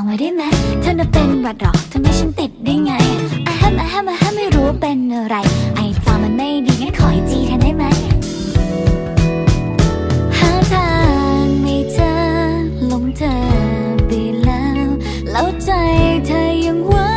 องไว้ได้ไหมเธอน่ะเป็นวัดหรอกทำไม่ฉันติดได้ไงอแฮัมอแฮัมอแฮมไม่รู้เป็นอะไร ไอจอมันไม่ดีงั้นขอให้จีแทนได้ไหมหาทางไม่เจอลงเธอไปแล้ว แล้วใจเธอยังว่า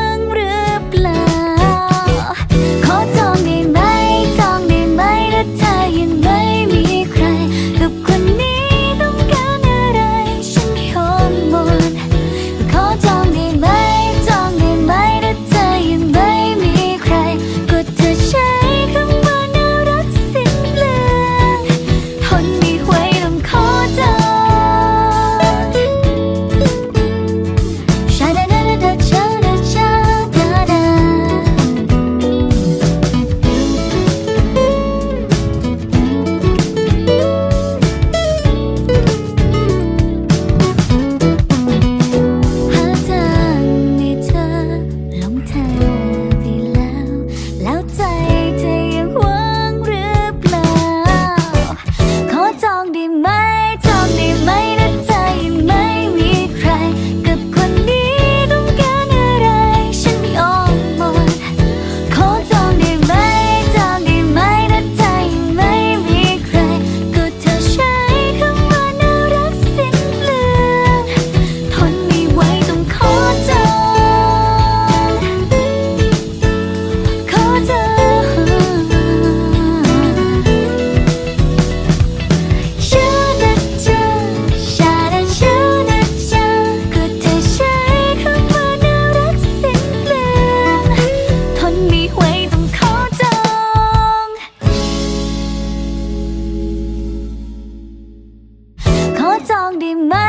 Đêm.